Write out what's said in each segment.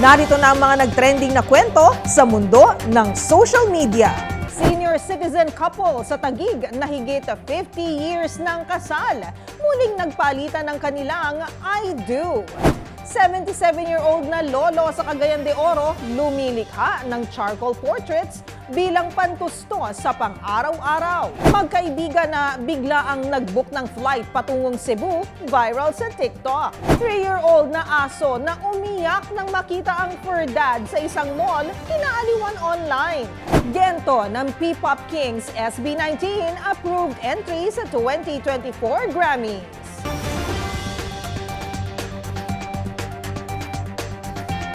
Narito na ang mga nagtrending na kwento sa mundo ng social media. Senior citizen couple sa Tagig na higit 50 years ng kasal. Muling nagpalitan ng kanilang I do. 77-year-old na lolo sa Cagayan de Oro lumilikha ng charcoal portraits bilang pantusto sa pang-araw-araw. Magkaibigan na bigla ang nag-book ng flight patungong Cebu, viral sa TikTok. 3-year-old na aso na umiyak nang makita ang fur dad sa isang mall, kinaaliwan online. Gento ng P-Pop Kings SB19 approved entry sa 2024 Grammys.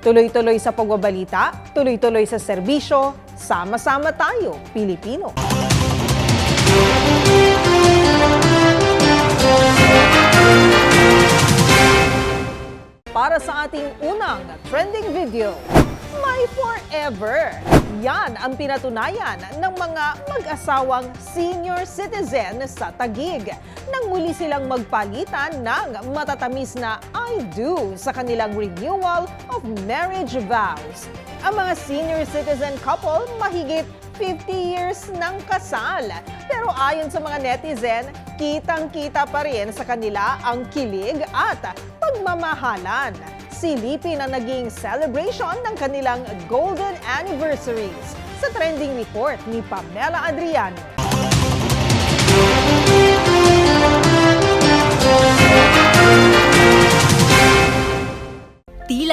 Tuloy-tuloy sa pagbabalita, tuloy-tuloy sa serbisyo, sama-sama tayo, Pilipino. Para sa ating unang trending video, My Forever. Yan ang pinatunayan ng mga mag-asawang senior citizen sa Tagig nang muli silang magpalitan ng matatamis na I do sa kanilang renewal of marriage vows. Ang mga senior citizen couple mahigit 50 years ng kasal. Pero ayon sa mga netizen, kitang-kita pa rin sa kanila ang kilig at pagmamahalan. Silipin ang naging celebration ng kanilang golden anniversaries sa trending report ni Pamela Adriano.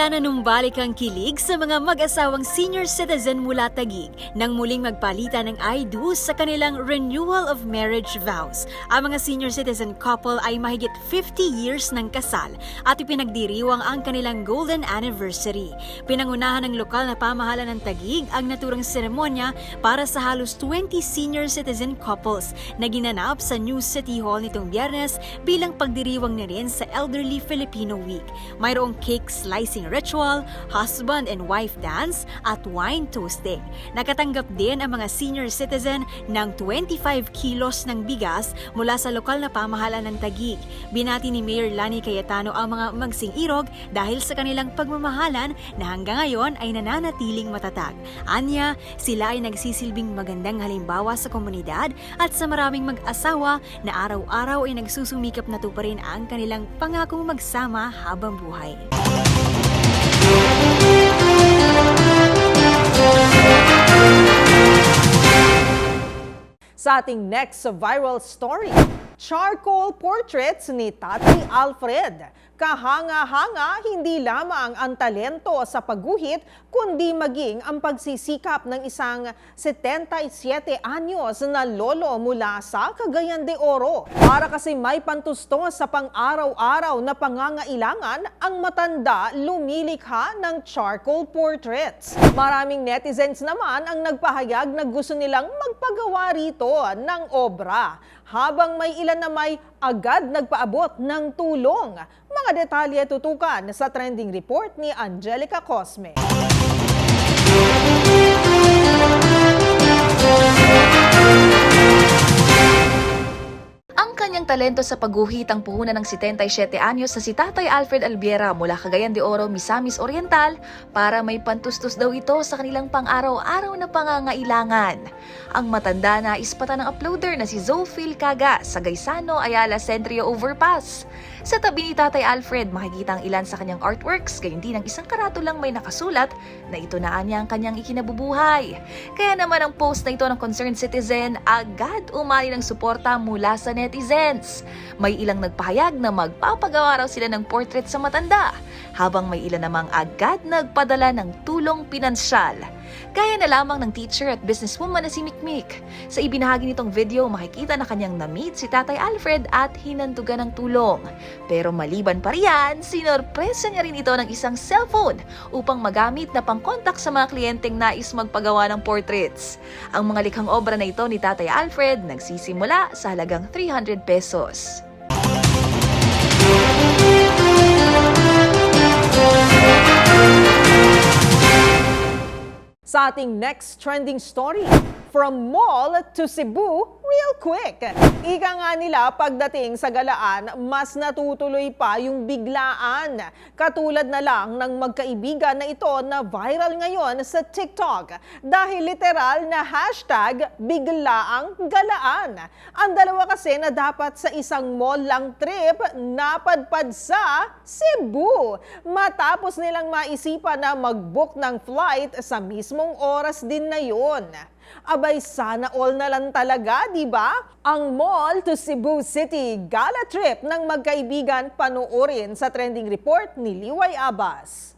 Tila nanumbalik ang kilig sa mga mag-asawang senior citizen mula Tagig nang muling magpalitan ng I do sa kanilang renewal of marriage vows. Ang mga senior citizen couple ay mahigit 50 years ng kasal at ipinagdiriwang ang kanilang golden anniversary. Pinangunahan ng lokal na pamahalaan ng Tagig ang naturang seremonya para sa halos 20 senior citizen couples na ginanap sa New City Hall nitong biyernes bilang pagdiriwang na rin sa Elderly Filipino Week. Mayroong cake slicing ritual, husband and wife dance, at wine toasting. Nakatanggap din ang mga senior citizen ng 25 kilos ng bigas mula sa lokal na pamahalaan ng Tagig. Binati ni Mayor Lani Cayetano ang mga magsing-irog dahil sa kanilang pagmamahalan na hanggang ngayon ay nananatiling matatag. Anya, sila ay nagsisilbing magandang halimbawa sa komunidad at sa maraming mag-asawa na araw-araw ay nagsusumikap na tuparin ang kanilang pangakong magsama habang buhay. Sa ating next viral story, charcoal portraits ni Tatay Alfred. Kahanga-hanga hindi lamang ang talento sa pagguhit, kundi maging ang pagsisikap ng isang 77 anyos na lolo mula sa Cagayan de Oro. Para kasi may pantusto sa pang-araw-araw na pangangailangan, ang matanda lumilikha ng charcoal portraits. Maraming netizens naman ang nagpahayag na gusto nilang magpagawa rito ng obra, habang may ilan na may agad nagpaabot ng tulong. Mga detalye tutukan sa trending report ni Angelica Cosme. Kanyang talento sa pagguhit ang puhunan ng 77 anyos sa si Tatay Alfred Albiera mula Cagayan de Oro, Misamis Oriental para may pantustos daw ito sa kanilang pang-araw-araw na pangangailangan. Ang matanda na ispata ng uploader na si Zofil Caga sa Gaisano Ayala Centrio Overpass. Sa tabi ni Tatay Alfred, makikita ang ilan sa kanyang artworks, gayon din ang isang karato lang may nakasulat na ito na niya ang kanyang ikinabubuhay. Kaya naman ang post na ito ng concerned citizen, agad umali ng suporta mula sa netizens. May ilang nagpahayag na magpapagawa raw sila ng portrait sa matanda, habang may ilan namang agad nagpadala ng tulong pinansyal. Gaya na lamang ng teacher at businesswoman na si Mikmik. Sa ibinahagi nitong video, makikita na kanyang na-meet si Tatay Alfred at hinandugan ng tulong. Pero maliban pa riyan, sinorpresa niya rin ito ng isang cellphone upang magamit na pangkontak sa mga kliyenteng nais magpagawa ng portraits. Ang mga likhang obra na ito ni Tatay Alfred nagsisimula sa halagang 300 pesos. Sa ating next trending story, from mall to Cebu, real quick. Ika nga nila pagdating sa galaan, mas natutuloy pa yung biglaan. Katulad na lang ng magkaibigan na ito na viral ngayon sa TikTok dahil literal na hashtag biglaang galaan. Ang dalawa kasi na dapat sa isang mall lang trip napadpad sa Cebu. Matapos nilang maisipan na mag-book ng flight sa mismong oras din na yon. Abay, sana all na lang talaga, di ba? Ang mall to Cebu City gala trip ng magkaibigan panuorin sa trending report ni Liway Abbas.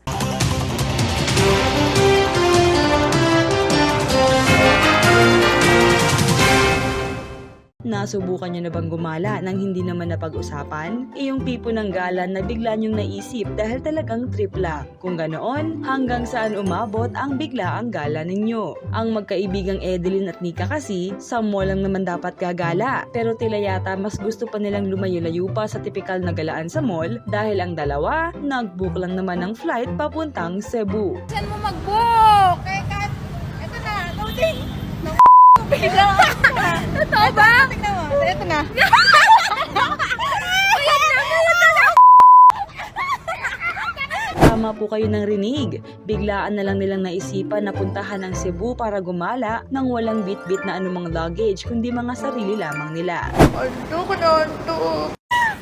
Nasubukan niyo na bang gumala nang hindi naman napag-usapan? Iyong tipo ng gala na bigla niyong naisip dahil talagang trip lang. Kung ganoon, hanggang saan umabot ang bigla ang gala ninyo. Ang magkaibigang Edeline at Nika kasi, sa mall lang naman dapat gagala. Pero tila yata mas gusto pa nilang lumayo-layo pa sa tipikal na galaan sa mall dahil ang dalawa, nag-book lang naman ng flight papuntang Cebu. Saan mo mag-book? Kaya ka, ito na, loading. Bigla Totoo ba? Tingnan mo, ito na. Tama po kayo ng rinig. Biglaan na lang nilang naisipan na puntahan ang Cebu para gumala nang walang bit-bit na anumang luggage kundi mga sarili lamang nila. Ano ko na ito?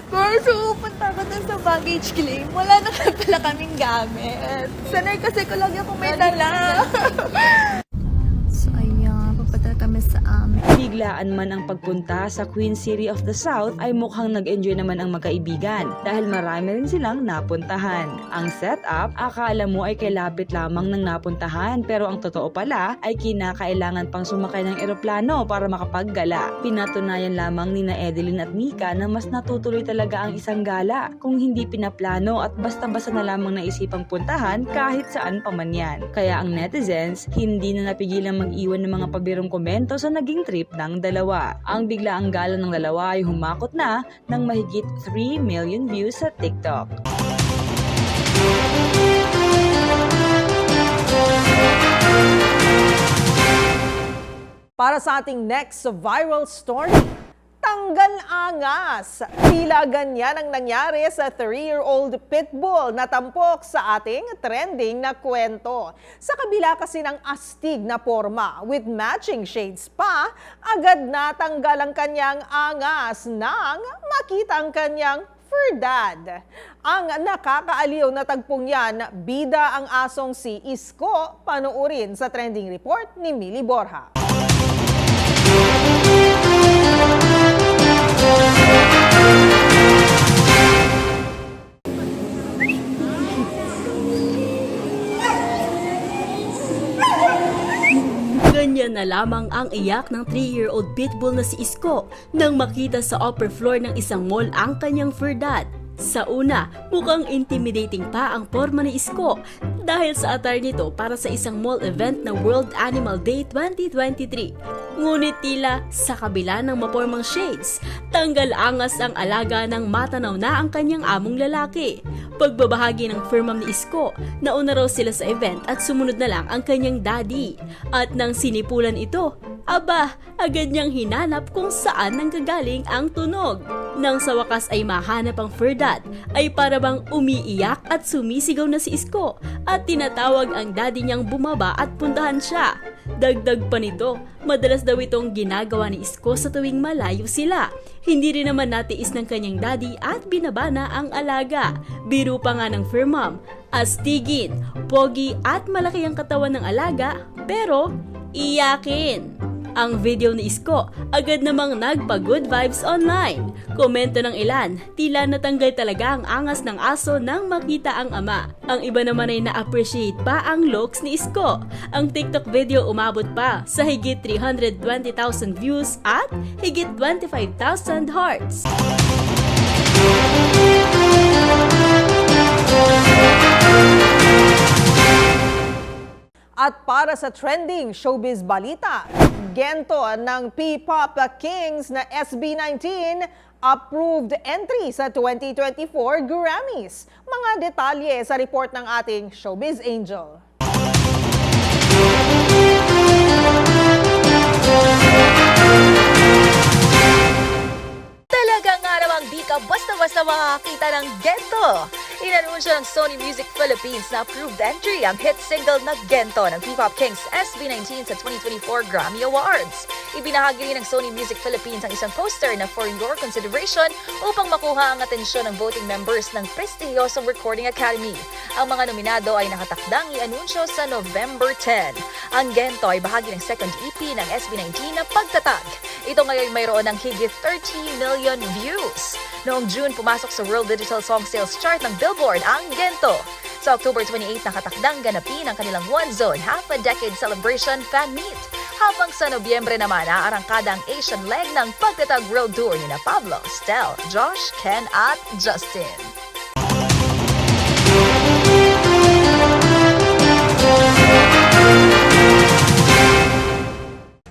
Kaso, punta ko dun sa baggage claim. Wala na pala kaming gamit. Sanay kasi ko lagi akong may dala. Sa amin. Biglaan man ang pagpunta sa Queen City of the South ay mukhang nag-enjoy naman ang magkaibigan dahil marami rin silang napuntahan. Ang setup, akala mo ay kailapit lamang ng napuntahan pero ang totoo pala ay kinakailangan pang sumakay ng eroplano para makapaggala. Pinatunayan lamang ni na Edeline at Nika na mas natutuloy talaga ang isang gala kung hindi pinaplano at basta-basta na lamang naisipang puntahan kahit saan pa man yan. Kaya ang netizens, hindi na napigilang mag-iwan ng mga pabirong komento sa naging trip ng dalawa. Ang biglaang gala ng dalawa ay humakot na ng mahigit 3 million views sa TikTok. Para sa ating next viral story, tanggal angas. Tila ganyan ang nangyari sa 3-year-old pitbull na tampok sa ating trending na kwento. Sa kabila kasi ng astig na forma with matching shades pa, agad natanggal ang kanyang angas nang makita ang kanyang fur dad. Ang nakakaaliw na tagpong yan, bida ang asong si Isko, panuorin sa trending report ni Mili Borja. Ganyan na lamang ang iyak ng 3-year-old pitbull na si Isko nang makita sa upper floor ng isang mall ang kanyang fur dad. Sa una, mukhang intimidating pa ang forma ni Isko dahil sa attire nito para sa isang mall event na World Animal Day 2023. Ngunit tila sa kabila ng mapormang shades, tanggal angas ang alaga ng matanaw na ang kanyang among lalaki. Pagbabahagi ng firmam ni Isko, nauna raw sila sa event at sumunod na lang ang kanyang daddy. At nang sinipulan ito, aba, agad niyang hinanap kung saan nanggagaling ang tunog. Nang sa wakas ay mahanap ang fur dad, ay para bang umiiyak at sumisigaw na si Isko at tinatawag ang daddy niyang bumaba at puntahan siya. Dagdag pa nito, madalas daw itong ginagawa ni Isko sa tuwing malayo sila. Hindi rin naman natiis ng kanyang daddy at binabana ang alaga. Biro pa nga ng fur mom, astigin, pogi at malaki ang katawan ng alaga, pero iyakin. Ang video ni Isko agad namang nagpa-good vibes online. Komento ng ilan, tila natanggal talaga ang angas ng aso nang makita ang ama. Ang iba naman ay na-appreciate pa ang looks ni Isko. Ang TikTok video umabot pa sa higit 320,000 views at higit 25,000 hearts. At para sa trending showbiz balita, gento ng P-Pop Kings na SB19 approved entry sa 2024 Grammys. Mga detalye sa report ng ating showbiz angel. Talaga nga namang di ka basta-basta makakita ng Gento. Inanunsyo ng Sony Music Philippines na approved entry ang hit single na Gento ng P-Pop Kings SB19 sa 2024 Grammy Awards. Ibinahagi rin ng Sony Music Philippines ang isang poster na for your consideration upang makuha ang atensyon ng voting members ng prestihiyosong Recording Academy. Ang mga nominado ay nakatakdang i-anunsyo sa November 10. Ang Gento ay bahagi ng second EP ng SB19 na Pagtatag. Ito ngayon mayroon ng higit 30 million views. Noong June, pumasok sa World Digital Song Sales Chart ng Billboard ang Gento. Sa October 28, nakatakdang ganapin ang kanilang One Zone Half a Decade Celebration Fan Meet. Habang sa Nobyembre naman, aarangkada ang Asian leg ng Pagtatag World Tour ni na Pablo, Stel, Josh, Ken at Justin.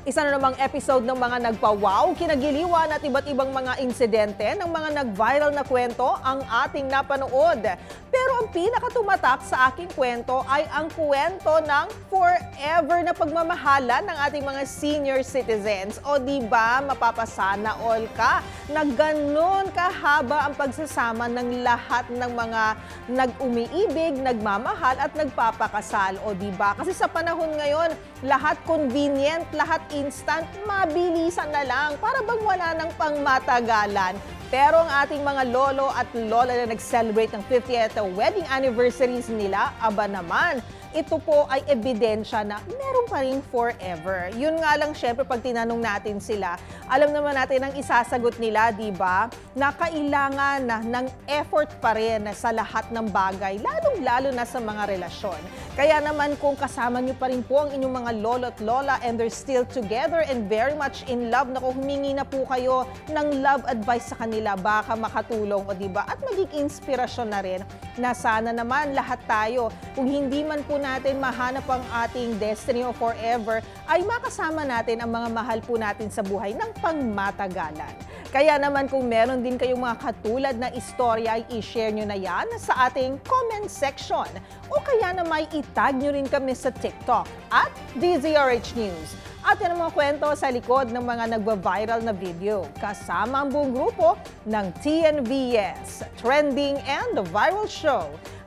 Isa na namang episode ng mga nagpa-wow, kinagiliwan at iba't ibang mga insidente ng mga nag-viral na kwento ang ating napanood. Pero ang pinakatumatak sa aking kwento ay ang kwento ng forever na pagmamahala ng ating mga senior citizens. O di ba mapapasana all ka na ganun kahaba ang pagsasama ng lahat ng mga nag-umiibig, nagmamahal at nagpapakasal. O di ba? Kasi sa panahon ngayon, lahat convenient, lahat instant, mabilisan na lang para bang wala ng pangmatagalan. Pero ang ating mga lolo at lola na nag-celebrate ng 50th wedding anniversaries nila, aba naman, ito po ay ebidensya na meron pa rin forever. Yun nga lang syempre pag tinanong natin sila, alam naman natin ang isasagot nila, di ba? Na kailangan na ng effort pa rin sa lahat ng bagay, lalong-lalo na sa mga relasyon. Kaya naman kung kasama niyo pa rin po ang inyong mga lolo at lola and they're still together and very much in love, naku humingi na po kayo ng love advice sa kanila, baka makatulong o di ba? At maging inspirasyon na rin na sana naman lahat tayo, kung hindi man po natin mahanap ang ating destiny o forever, ay makasama natin ang mga mahal po natin sa buhay ng pangmatagalan. Kaya naman kung meron din kayong mga katulad na istorya, ay i-share nyo na yan sa ating comment section. O kaya na may itag nyo rin kami sa TikTok at DZRH News. At yan ang mga kwento sa likod ng mga nagva-viral na video. Kasama ang buong grupo ng TNVS, Trending and Viral Show.